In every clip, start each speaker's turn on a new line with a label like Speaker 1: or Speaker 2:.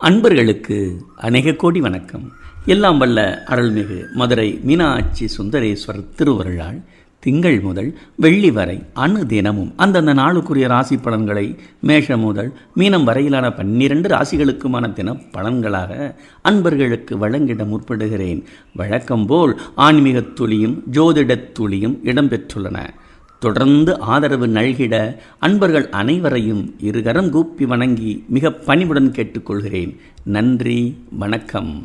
Speaker 1: அன்பர்களுக்கு அநேக கோடி வணக்கம். எல்லாம் வல்ல அருள்மிகு மதுரை மீனாட்சி சுந்தரேஸ்வரர் திருவருளால் திங்கள் முதல் வெள்ளி வரை அணு தினமும் அந்தந்த நாளுக்குரிய ராசி பலன்களை மேஷம் முதல் மீனம் வரையிலான பன்னிரண்டு ராசிகளுக்குமான தின பலன்களாக அன்பர்களுக்கு வழங்கிட முற்படுகிறேன். வழக்கம் போல் ஆன்மீகத் துளியும் ஜோதிடத் துளியும் இடம்பெற்றுள்ளன. தொடர்ந்து ஆதரவு நல்கிட அன்பர்கள் அனைவரையும் இருகரம் கூப்பி வணங்கி மிக பணிவுடன் கேட்டுக்கொள்கிறேன். நன்றி வணக்கம்.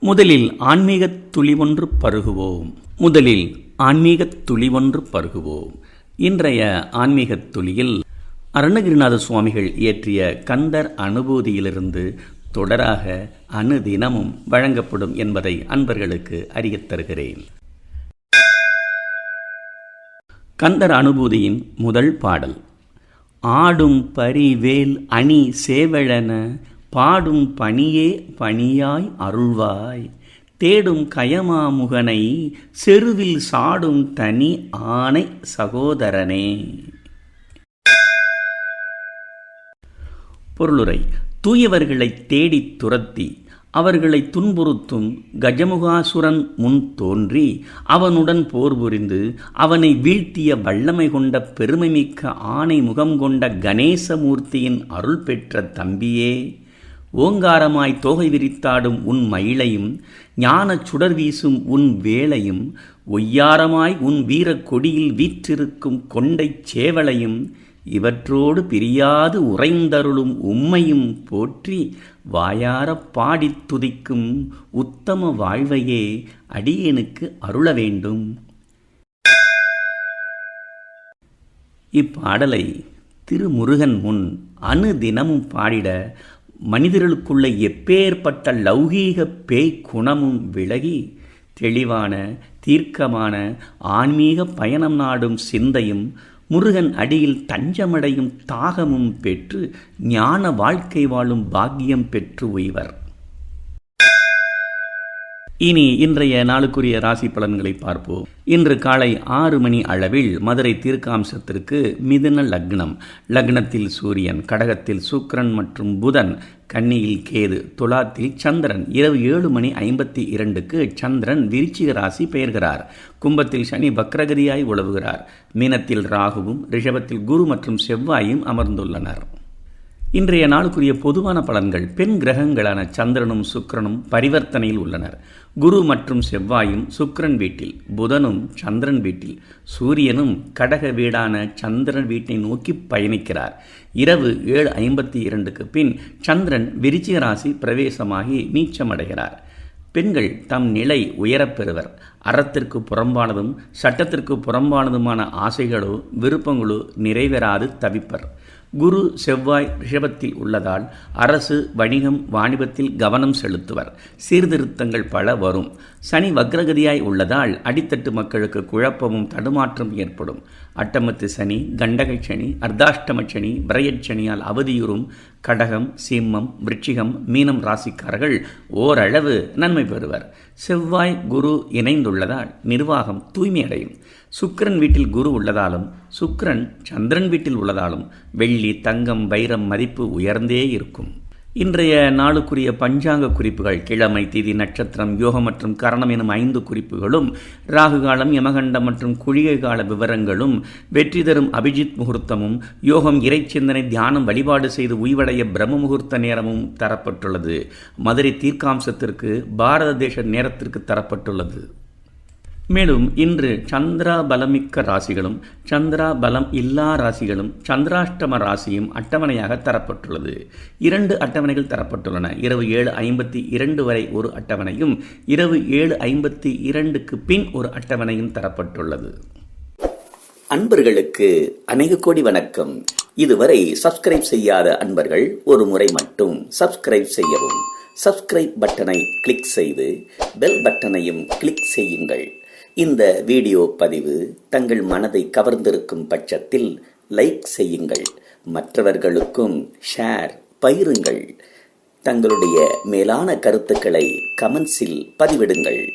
Speaker 1: முதலில் ஆன்மீக துளி ஒன்று பருகுவோம். முதலில் ஆன்மீக துளி ஒன்று பருகுவோம். இன்றைய ஆன்மீக துளியில் அருணகிரிநாத சுவாமிகள் இயற்றிய கந்தர் அனுபூதியிலிருந்து தொடராக அணுதினமும் வழங்கப்படும் என்பதை அன்பர்களுக்கு அறியத் தருகிறேன். கந்தர் அனுபூதியின் முதல் பாடல். ஆடும் பரிவேல் அணி சேவழன பாடும் பணியே பணியாய் அருள்வாய். தேடும் கயமாமுகனை செருவில் சாடும் தனி ஆணை சகோதரனே. பொருளுரை. தூயவர்களை தேடித் துரத்தி அவர்களை துன்புறுத்தும் கஜமுகாசுரன் முன் தோன்றி அவனுடன் போர் புரிந்து அவனை வீழ்த்திய வல்லமை கொண்ட பெருமைமிக்க ஆணை முகம் கொண்ட கணேசமூர்த்தியின் அருள் பெற்ற தம்பியே ஓங்காரமாய் தோகை விரித்தாடும் உன் மயிலையும் ஞானச் சுடர் வீசும் உன் வேளையும் ஒய்யாரமாய் உன் வீரக் கொடியில் வீற்றிருக்கும் கொண்டைச் சேவலையும் இவற்றோடு பிரியாது உறைந்தருளும் உம்மையும் போற்றி வாயார பாடித் துதிக்கும் உத்தம வாழ்வையே அடியேனுக்கு அருள வேண்டும். இப்பாடலை திருமுருகன் முன் அணு தினமும் பாடிட மனிதர்களுக்குள்ள எப்பேற்பட்ட லௌகீக பேய் குணமும் விலகி தெளிவான தீர்க்கமான ஆன்மீக பயணம் நாடும் சிந்தையும் முருகன் அடியில் தஞ்சமடையும் தாகமும் பெற்று ஞான வாழ்க்கை வாழும் பாக்கியம் பெற்று உய்வர். இனி இன்றைய நாளுக்குரிய ராசி பலன்களை பார்ப்போம். இன்று காலை ஆறு மணி அளவில் மதுரை தீர்க்காம்சத்திற்கு மிதுன லக்னம். லக்னத்தில் சூரியன் கடகத்தில் சுக்கிரன் மற்றும் புதன் கன்னியில் கேது துலாத்தில் சந்திரன். இரவு ஏழு மணி ஐம்பத்தி இரண்டுக்கு சந்திரன் விருச்சிக ராசி பெயர்கிறார். கும்பத்தில் சனி வக்ரகதியாய் உழவுகிறார். மீனத்தில் ராகுவும் ரிஷபத்தில் குரு மற்றும் செவ்வாயும் அமர்ந்துள்ளனர். இன்றைய நாளுக்குரிய பொதுவான பலன்கள் பெண் கிரகங்களான சந்திரனும் சுக்கிரனும் பரிவர்த்தனையில் உள்ளனர். குரு மற்றும் செவ்வாயும் சுக்கரன் வீட்டில் புதனும் சந்திரன் வீட்டில் சூரியனும் கடக வீடான சந்திரன் வீட்டை நோக்கி பயணிக்கிறார். இரவு ஏழு ஐம்பத்தி இரண்டுக்கு பின் சந்திரன் விருச்சிக ராசி பிரவேசமாகி நீச்சமடைகிறார். பெண்கள் தம் நிலை உயரப்பெறுவர் அறத்திற்கு புறம்பானதும் சட்டத்திற்கு புறம்பானதுமான ஆசைகளோ விருப்பங்களோ நிறைவேறாது தவிப்பர். குரு செவ்வாய் ரிஷபத்தில் உள்ளதால் அரசு வணிகம் வாணிபத்தில் கவனம் செலுத்துவர். சீர்திருத்தங்கள் பல வரும். சனி வக்ரகதியாய் உள்ளதால் அடித்தட்டு மக்களுக்கு குழப்பமும் தடுமாற்றம் ஏற்படும். அட்டமத்து சனி கண்டகை சனி அர்த்தாஷ்டம சனி விரையச்சனியால் அவதியுறும். கடகம் சிம்மம் விருட்சிகம் மீனம் ராசிக்காரர்கள் ஓரளவு நன்மை பெறுவர். செவ்வாய் குரு இணைந்துள்ளதால் நிர்வாகம் தூய்மையடையும். சுக்கரன் வீட்டில் குரு உள்ளதாலும் சுக்கரன் சந்திரன் வீட்டில் உள்ளதாலும் வெள்ளி தங்கம் வைரம் மதிப்பு உயர்ந்தே இருக்கும். இன்றைய நாளுக்குரிய பஞ்சாங்க குறிப்புகள் கிழமை திதி நட்சத்திரம் யோகம் மற்றும் கரணம் எனும் ஐந்து குறிப்புகளும் ராகு காலம் யமகண்டம் மற்றும் குழிகை கால விவரங்களும் வெற்றி தரும் அபிஜித் முகூர்த்தமும் யோகம் இறைச்சிந்தனை தியானம் வழிபாடு செய்து உய்வடைய பிரம்ம முகூர்த்த நேரமும் தரப்பட்டுள்ளது. மதுரை தீர்க்காம்சத்திற்கு பாரத தேச நேரத்திற்கு தரப்பட்டுள்ளது. மேலும் இன்று சந்திரா பலமிக்க ராசிகளும் சந்திரா பலம் இல்லா ராசிகளும் சந்திராஷ்டம ராசியும் அட்டவணையாக தரப்பட்டுள்ளது. இரண்டு அட்டவணைகள் தரப்பட்டுள்ளன. இரவு ஏழு ஐம்பத்தி இரண்டு வரை ஒரு அட்டவணையும் இரவு ஏழு ஐம்பத்தி இரண்டுக்கு பின் ஒரு அட்டவணையும் தரப்பட்டுள்ளது.
Speaker 2: அன்பர்களுக்கு அநேக கோடி வணக்கம். இதுவரை சப்ஸ்கிரைப் செய்யாத அன்பர்கள் ஒரு முறை மட்டும் சப்ஸ்கிரைப் செய்யவும். சப்ஸ்கிரைப் பட்டனை கிளிக் செய்து பெல் பட்டனையும் கிளிக் செய்யுங்கள். இந்த வீடியோ பதிவு தங்கள் மனதை கவர்ந்திருக்கும் பட்சத்தில் லைக் செய்யுங்கள். மற்றவர்களுக்கும் ஷேர் பயிருங்கள் தங்களுடைய மேலான கருத்துக்களை கமெண்ட்ஸில் பதிவிடுங்கள்.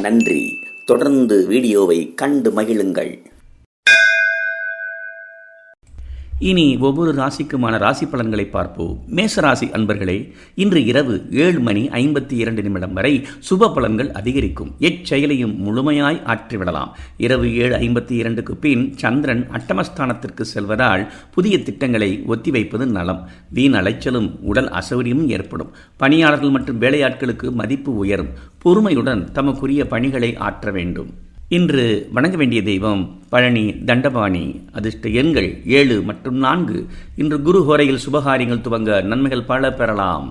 Speaker 2: நன்றி. தொடர்ந்து வீடியோவை கண்டு மகிழுங்கள்.
Speaker 1: இனி ஒவ்வொரு ராசிக்குமான ராசி பலன்களை பார்ப்போம். மேச ராசி அன்பர்களே இன்று இரவு ஏழு மணி ஐம்பத்தி இரண்டு நிமிடம் வரை சுப பலன்கள் அதிகரிக்கும். எச்செயலையும் முழுமையாய் ஆற்றிவிடலாம். இரவு ஏழு ஐம்பத்தி இரண்டுக்கு பின் சந்திரன் அட்டமஸ்தானத்திற்கு செல்வதால் புதிய திட்டங்களை ஒத்திவைப்பது நலம். வீண் அலைச்சலும் உடல் அசௌரியமும் ஏற்படும். பணியாளர்கள் மற்றும் வேலையாட்களுக்கு மதிப்பு உயரும். பொறுமையுடன் தமக்குரிய பணிகளை ஆற்ற வேண்டும். இன்று வணங்க வேண்டிய தெய்வம் பழனி தண்டபாணி. அதிர்ஷ்ட எண்கள் ஏழு மற்றும் நான்கு. இன்று குரு ஹோரையில் சுபகாரியங்கள் துவங்க நன்மைகள் பல பெறலாம்.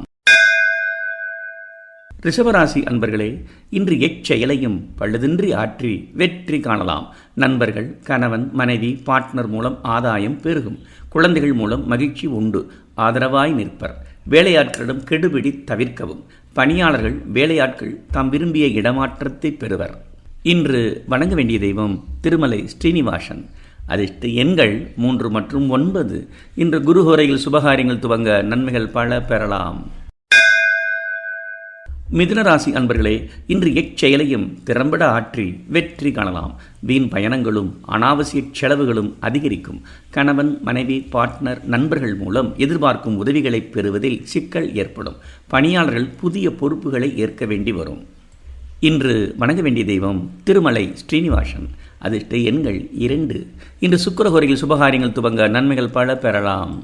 Speaker 1: ரிஷபராசி அன்பர்களே இன்று எச்செயலையும் பழுதின்றி ஆற்றி வெற்றி காணலாம். நண்பர்கள் கணவன் மனைவி பார்ட்னர் மூலம் ஆதாயம் பெருகும். குழந்தைகள் மூலம் மகிழ்ச்சி உண்டு. ஆதரவாய் நிற்பர். வேலையாட்களிடம் கெடுபிடி தவிர்க்கவும். பணியாளர்கள் வேலையாட்கள் தாம் விரும்பிய இடமாற்றத்தை பெறுவர். இன்று வணங்க வேண்டிய தெய்வம் திருமலை ஸ்ரீனிவாசன். அதிர்ஷ்ட எண்கள் மூன்று மற்றும் ஒன்பது. இன்று குருஹோரையில் சுபகாரியங்கள் துவங்க நன்மைகள் பல பெறலாம். மிதுனராசி அன்பர்களே இன்று எச்செயலையும் திறம்பட ஆற்றி வெற்றி காணலாம். வீண் பயணங்களும் அனாவசிய செலவுகளும் அதிகரிக்கும். கணவன் மனைவி பார்ட்னர் நண்பர்கள் மூலம் எதிர்பார்க்கும் உதவிகளை பெறுவதில் சிக்கல் ஏற்படும். பணியாளர்கள் புதிய பொறுப்புகளை ஏற்க வேண்டி வரும். இன்று வணங்க வேண்டிய தெய்வம் திருமலை ஸ்ரீனிவாசன். அதிர்ஷ்ட எண்கள் இரண்டு. இன்று சுக்கரஹோரையில் சுபகாரியங்கள் துவங்க நன்மைகள் பல பெறலாம்.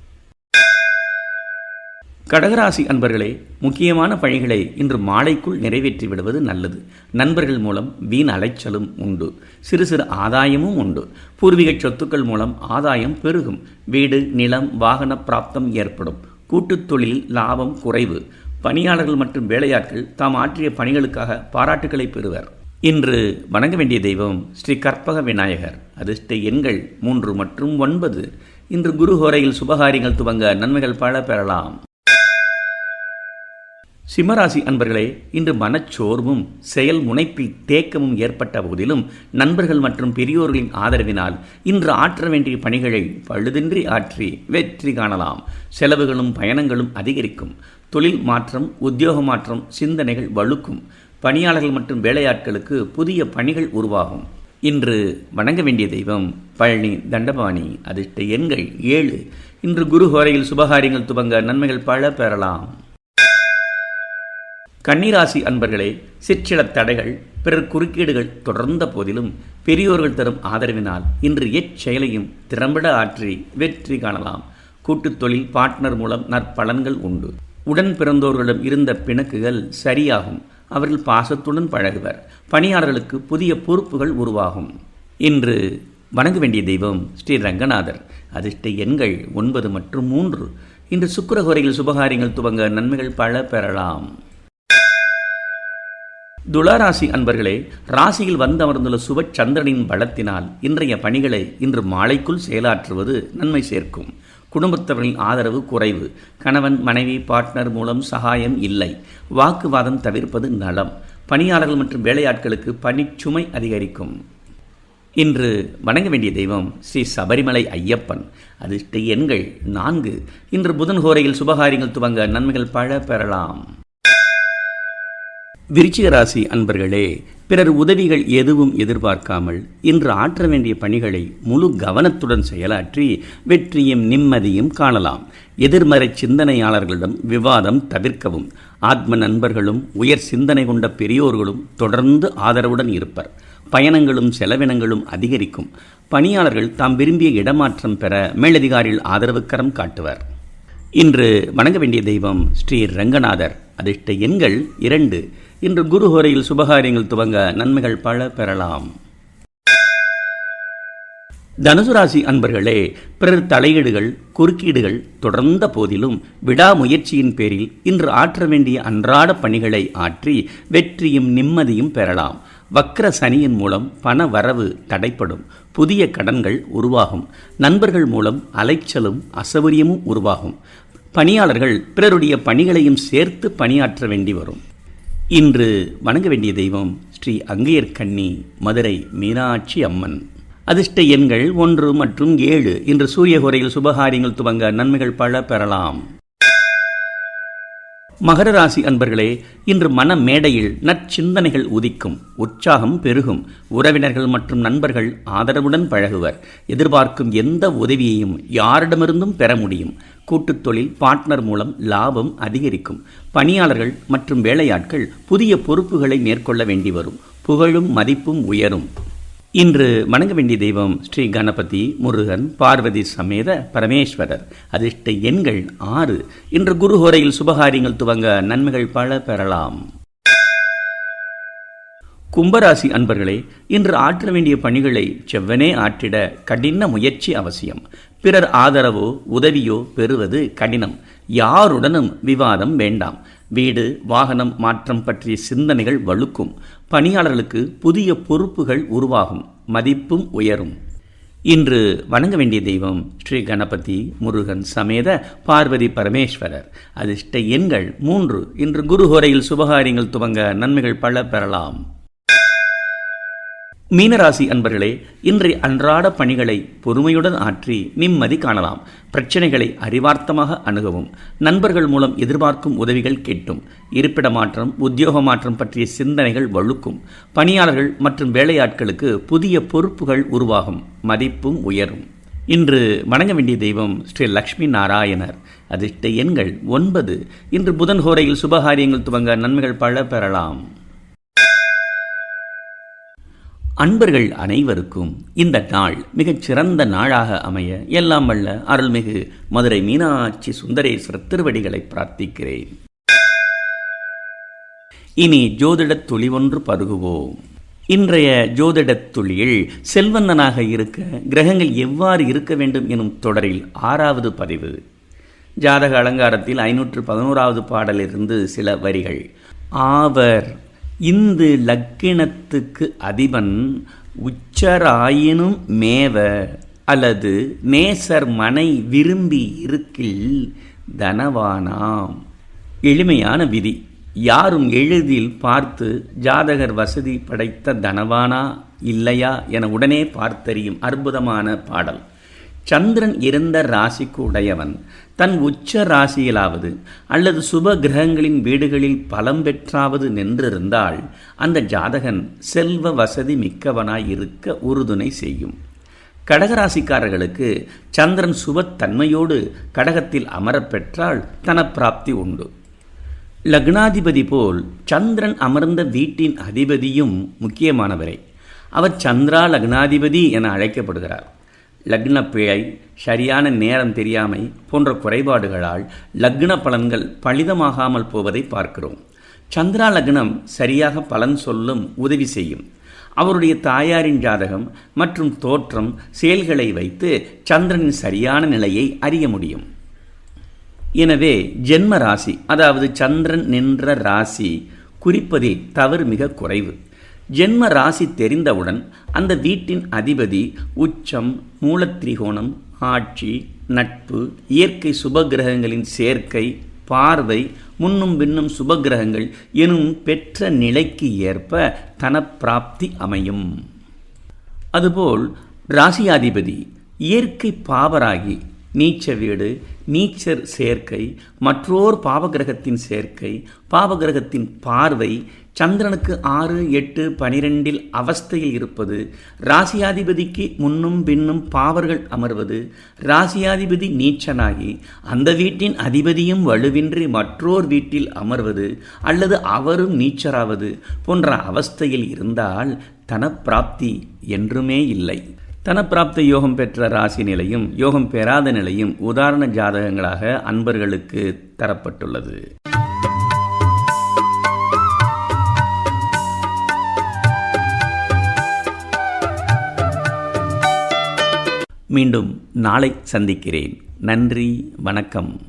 Speaker 1: கடகராசி அன்பர்களே முக்கியமான பணிகளை இன்று மாலைக்குள் நிறைவேற்றி விடுவது நல்லது. நண்பர்கள் மூலம் வீண் அலைச்சலும் உண்டு. சிறு சிறு ஆதாயமும் உண்டு. பூர்வீக சொத்துக்கள் மூலம் ஆதாயம் பெருகும். வீடு நிலம் வாகன பிராப்தம் ஏற்படும். கூட்டுத் தொழிலில் லாபம் குறைவு. பணியாளர்கள் மற்றும் வேலையாட்கள் தாம் ஆற்றிய பணிகளுக்காக பாராட்டுகளை பெறுவர். இன்று வணங்க வேண்டிய தெய்வம் ஸ்ரீ கற்பக விநாயகர். அதிர்ஷ்ட எண்கள் மூன்று மற்றும் ஒன்பது. இன்று குரு ஹோரையில் சுபகாரியங்கள் துவங்க நன்மைகள் பல பெறலாம். சிம்மராசி அன்பர்களே இன்று மனச்சோர்வும் செயல் முனைப்பில் தேக்கமும் ஏற்பட்ட போதிலும் நண்பர்கள் மற்றும் பெரியோர்களின் ஆதரவினால் இன்று ஆற்ற வேண்டிய பணிகளை பழுதின்றி ஆற்றி வெற்றி காணலாம். செலவுகளும் பயணங்களும் அதிகரிக்கும். தொழில் மாற்றம் உத்தியோக மாற்றம் சிந்தனைகள் வலுக்கும் பணியாளர்கள் மற்றும் வேலையாட்களுக்கு புதிய பணிகள் உருவாகும். இன்று வணங்க வேண்டிய தெய்வம் பழனி தண்டபாணி அதிர்ஷ்ட எண்கள் ஏழு. இன்று குரு ஹோரையில் சுபகாரியங்கள் துவங்க நன்மைகள் பல பெறலாம். கன்னிராசி அன்பர்களே சிற்சில தடைகள் பிறர் குறுக்கீடுகள் தொடர்ந்த போதிலும் பெரியோர்கள் தரும் ஆதரவினால் இன்று எச்செயலையும் திறம்பட ஆற்றி வெற்றி காணலாம். கூட்டுத் தொழில் பார்ட்னர் மூலம் நற்பலன்கள் உண்டு. உடன் பிறந்தோர்களிடம் இருந்த பிணக்குகள் சரியாகும். அவர்கள் பாசத்துடன் பழகுவர். பணியாளர்களுக்கு புதிய பொறுப்புகள் உருவாகும். இன்று வணங்க வேண்டிய தெய்வம் ஸ்ரீ ரங்கநாதர். அதிர்ஷ்ட எண்கள் ஒன்பது மற்றும் மூன்று. இன்று சுக்கரகுரையில் சுபகாரியங்கள் துவங்க நன்மைகள் பல பெறலாம். துளாராசி அன்பர்களே ராசியில் வந்தமர்ந்துள்ள சுப சந்திரனின் பலத்தினால் இன்றைய பணிகளை இன்று மாலைக்குள் செயலாற்றுவது நன்மை சேர்க்கும். குடும்பத்தவர்களின் ஆதரவு குறைவு. கணவன் மனைவி பார்ட்னர் மூலம் சகாயம் இல்லை. வாக்குவாதம் தவிர்ப்பது நலம். பணியாளர்கள் மற்றும் வேலையாட்களுக்கு பணிச்சுமை அதிகரிக்கும். இன்று வணங்க வேண்டிய தெய்வம் ஸ்ரீ சபரிமலை ஐயப்பன். அதிர்ஷ்ட எண்கள் நான்கு. இன்று புதன் ஹோரையில் சுபகாரியங்கள் துவங்க நன்மைகள் பல பெறலாம். விருச்சிக ராசி அன்பர்களே பிறர் உதவிகள் எதுவும் எதிர்பார்க்காமல் இன்று ஆற்ற வேண்டிய பணிகளை முழு கவனத்துடன் செயலாற்றி வெற்றியும் நிம்மதியும் காணலாம். எதிர்மறை சிந்தனையாளர்களிடம் விவாதம் தவிர்க்கவும் ஆத்ம நண்பர்களும் உயர் சிந்தனை கொண்ட பெரியோர்களும் தொடர்ந்து ஆதரவுடன் இருப்பர். பயணங்களும் செலவினங்களும் அதிகரிக்கும். பணியாளர்கள் தாம் விரும்பிய இடமாற்றம் பெற மேலதிகாரிகள் ஆதரவுக்கரம் காட்டுவர். இன்று வணங்க வேண்டிய தெய்வம் ஸ்ரீ ரங்கநாதர். அதிர்ஷ்ட எண்கள் இரண்டு இன்று குரு ஹோரையில் சுபகாரியங்கள் துவங்க நன்மைகள் பல பெறலாம். தனுசு ராசி அன்பர்களே பிறர் தலையீடுகள் குறுக்கீடுகள் தொடர்ந்த போதிலும் விடாமுயற்சியின் பேரில் இன்று ஆற்ற வேண்டிய அன்றாட பணிகளை ஆற்றி வெற்றியும் நிம்மதியும் பெறலாம். வக்ர சனியின் மூலம் பண வரவு தடைப்படும். புதிய கடன்கள் உருவாகும். நண்பர்கள் மூலம் அலைச்சலும் அசௌகரியமும் உருவாகும். பணியாளர்கள் பிறருடைய பணிகளையும் சேர்த்து பணியாற்ற வேண்டி வரும். இன்று வணங்க வேண்டிய தெய்வம் ஸ்ரீ அங்கையர் கண்ணி மதுரை மீனாட்சி அம்மன். அதிர்ஷ்ட எண்கள் ஒன்று மற்றும் ஏழு இன்று சூரியகோரையில் சுபகாரியங்கள் துவங்க நன்மைகள் பல பெறலாம். மகர ராசி அன்பர்களே இன்று மன மேடையில் நற்சிந்தனைகள் உதிக்கும் உற்சாகம் பெருகும் உறவினர்கள் மற்றும் நண்பர்கள் ஆதரவுடன் பழகுவர். எதிர்பார்க்கும் எந்த உதவியையும் யாரிடமிருந்தும் பெற முடியும். கூட்டுத் தொழில் பார்ட்னர் மூலம் லாபம் அதிகரிக்கும். பணியாளர்கள் மற்றும் வேலையாட்கள் புதிய பொறுப்புகளை மேற்கொள்ள வேண்டி வரும். புகழும் மதிப்பும் உயரும். இன்று வணங்க வேண்டிய தெய்வம் ஸ்ரீ கணபதி முருகன் பார்வதி சமேத பரமேஸ்வரர். அதிர்ஷ்ட எண்கள் ஆறு. இன்று குருஹோரையில் சுபகாரியங்கள் துவங்க நன்மைகள் பல பெறலாம். கும்பராசி அன்பர்களே இன்று ஆற்ற வேண்டிய பணிகளை செவ்வனே ஆற்றிட கடின முயற்சி அவசியம். பிறர் ஆதரவோ உதவியோ பெறுவது கடினம். யாருடனும் விவாதம் வேண்டாம். வீடு வாகனம் மாற்றம் பற்றிய சிந்தனைகள் வலுக்கும் பணியாளர்களுக்கு புதிய பொறுப்புகள் உருவாகும். மதிப்பும் உயரும். இன்று வணங்க வேண்டிய தெய்வம் ஸ்ரீ கணபதி முருகன் சமேத பார்வதி பரமேஸ்வரர். அதிர்ஷ்ட எண்கள் மூன்று. இன்று குருஹோரையில் சுபகாரியங்கள் துவங்க நன்மைகள் பல பெறலாம். மீனராசி அன்பர்களே இன்றைய அன்றாட பணிகளை பொறுமையுடன் ஆற்றி நிம்மதி காணலாம். பிரச்சனைகளை அறிவார்த்தமாக அணுகவும் நண்பர்கள் மூலம் எதிர்பார்க்கும் உதவிகள் கேட்டும். இருப்பிட மாற்றம் உத்தியோக மாற்றம் பற்றிய சிந்தனைகள் வழுக்கும். பணியாளர்கள் மற்றும் வேலையாட்களுக்கு புதிய பொறுப்புகள் உருவாகும் மதிப்பும் உயரும். இன்று வணங்க வேண்டிய தெய்வம் ஸ்ரீ லக்ஷ்மி நாராயணர். அதிர்ஷ்ட எண்கள் ஒன்பது. இன்று புதன் ஹோரையில் சுபகாரியங்கள் துவங்க நன்மைகள் பல பெறலாம். அன்பர்கள் அனைவருக்கும் இந்த நாள் மிகச் சிறந்த நாளாக அமைய எல்லாம் வல்ல அருள்மிகு மதுரை மீனாட்சி சுந்தரேஸ்வரர் திருவடிகளை பிரார்த்திக்கிறேன். இனி ஜோதிடத் துளி ஒன்று பருகுவோம். இன்றைய ஜோதிடத் துளியில் செல்வந்தனாக இருக்க கிரகங்கள் எவ்வாறு இருக்க வேண்டும் எனும் தொடரில் ஆறாவது பதிவு. ஜாதக அலங்காரத்தில் ஐநூற்று பதினோராவது பாடலிருந்து சில வரிகள். ஆவர் இந்து லக்கினத்துக்கு அதிபன் உச்சராயினும் மேவ அல்லது நேசர் மனை விரும்பி இருக்கில் தனவானாம். எளிமையான விதி. யாரும் எளிதில் பார்த்து ஜாதகர் வசதி படைத்த தனவானா இல்லையா என உடனே பார்த்தறியும் அற்புதமான பாடல். சந்திரன் இருந்த ராசிக்கு உடையவன். தன் உச்ச ராசியிலாவது அல்லது சுப கிரகங்களின் வீடுகளில் பலம் பெற்றாவது நின்றிருந்தால் அந்த ஜாதகன் செல்வ வசதி மிக்கவனாய் இருக்க உறுதுணை செய்யும். கடகராசிக்காரர்களுக்கு சந்திரன் சுபத்தன்மையோடு கடகத்தில் அமரப்பெற்றால் தனப்பிராப்தி உண்டு. லக்னாதிபதி போல் சந்திரன் அமர்ந்த வீட்டின் அதிபதியும் முக்கியமானவரே. அவர் சந்திரா லக்னாதிபதி என அழைக்கப்படுகிறார். லக்ன பிழை சரியான நேரம் தெரியாமை போன்ற குறைபாடுகளால் லக்ன பலன்கள் பலிதமாகாமல் போவதை பார்க்கிறோம். சந்திரா லக்னம் சரியாக பலன் சொல்லும் உதவி செய்யும். அவருடைய தாயாரின் ஜாதகம் மற்றும் தோற்றம் செயல்களை வைத்து சந்திரனின் சரியான நிலையை அறிய முடியும். எனவே ஜென்ம ராசி அதாவது சந்திரன் நின்ற ராசி குறிப்பதில் தவறு மிக குறைவு. ஜென்ம ராசி தெரிந்தவுடன் அந்த வீட்டின் அதிபதி உச்சம் மூலத்திரிகோணம் ஆட்சி நட்பு இயற்கை சுபகிரகங்களின் சேர்க்கை பார்வை முன்னும் பின்னும் சுபகிரகங்கள் எனும் பெற்ற நிலைக்கு ஏற்ப தனப்பிராப்தி அமையும். அதுபோல் ராசியாதிபதி இயற்கை பாவராகி நீச்ச வீடு நீச்சர் சேர்க்கை மற்றோர் பாவகிரகத்தின் சேர்க்கை பாவகிரகத்தின் பார்வை சந்திரனுக்கு ஆறு எட்டு பனிரெண்டில் அவஸ்தையில் இருப்பது ராசியாதிபதிக்கு முன்னும் பின்னும் பாவர்கள் அமர்வது ராசியாதிபதி நீச்சனாகி அந்த வீட்டின் அதிபதியும் வலுவின்றி மற்றோர் வீட்டில் அமர்வது அல்லது அவரும் நீச்சராவது போன்ற அவஸ்தையில் இருந்தால் தனப்பிராப்தி என்றுமே இல்லை. தனப்பிராப்த யோகம் பெற்ற ராசி நிலையும் யோகம் பெறாத நிலையும் உதாரண ஜாதகங்களாக அன்பர்களுக்கு தரப்பட்டுள்ளது. மீண்டும் நாளை சந்திக்கிறேன். நன்றி வணக்கம்.